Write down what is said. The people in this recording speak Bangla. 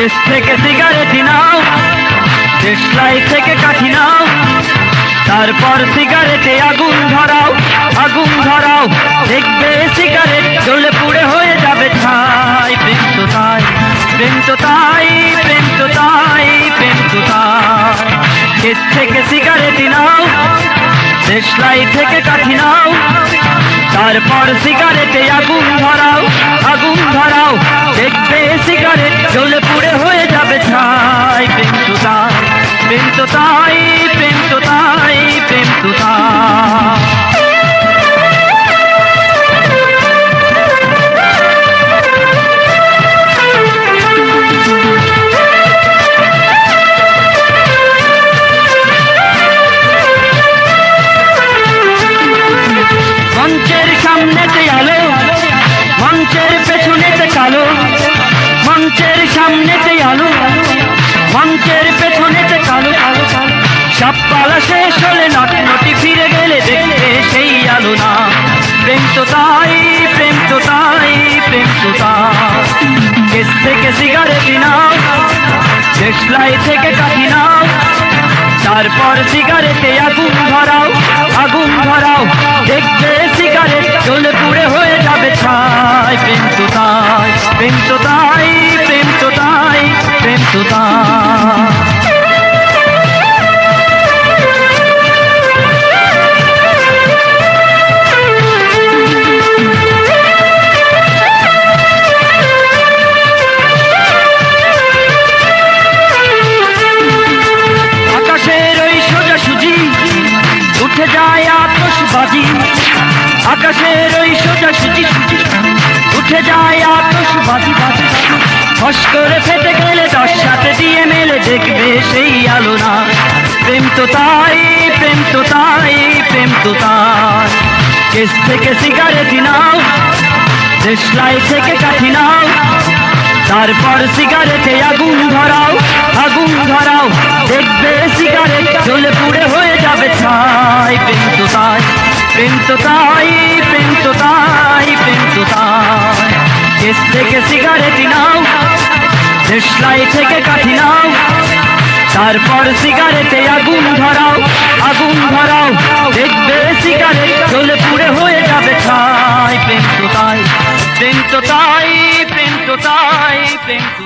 দেশ থেকে সিগারেট নাও দেশলাই থেকে কাঠি নাও, তারপর সিগারেটে আগুন ধরাও আগুন ধরাও, দেখবে সিগারেট জ্বলে পুড়ে হয়ে যাবে ছাই, প্রেম তো তাই, প্রেম তো তাই, প্রেম তো তাই, প্রেম তো তাই। দেশ থেকে সিগারেট নাও দেশলাই থেকে কাঠি নাও তারপর সিগারেটে আগুন ধরাও আগুন ধরাও। দেখবে সিগারেট জ্বলে পুড়ে হয়ে যাবে ছাই। প্রেম তো তাই, প্রেম তো তাই, প্রেম তো তাই, প্রেম তো তাই। সামনেতে আলো, মঞ্চের পেছনেতে কালো, মঞ্চের সামনেতে আলো, মঞ্চের পেছনেতে কালো, সব পালা শেষ হলে ফিরে গেলে সেই আলো না। প্রেম তো তাই, প্রেম তো তাই, প্রেম তো থেকে সিগারেট নাও দেশলাই থেকে কাঠি নাও, তারপর সিগারেটে আগুন ধরাও আগুন ধরাও, দেখবে সিগারেট আকাশের ওই সোজা সুজি উঠে যায় আতসবাজি বাজি ফস করে ফেটে গেলে দশ সাথে দিয়ে মেলে দেখবে সেই আলো না প্রেম তো তাই, প্রেম তো তাই, প্রেম তো তাই কেস থেকে সিগারেট নাও দেশলাই থেকে কাঠি নাও। তারপর সিগারেটে আগুন ধরাও আগুন ধরাও। দেখবে সিগারেট জ্বলে পুড়ে হয়ে যাবে ছাই। প্রেম তো তাই, প্রেম তো তাই দেশলাই থেকে কাঠি নাও। তারপর সিগারেটে আগুন ধরাও আগুন ধরাও। দেখবে সিগারেট চলে পুড়ে হয়ে যাবে ছাই প্রেম তো তাই, প্রেম তো তাই, প্রেম তো তাই, প্রেম তো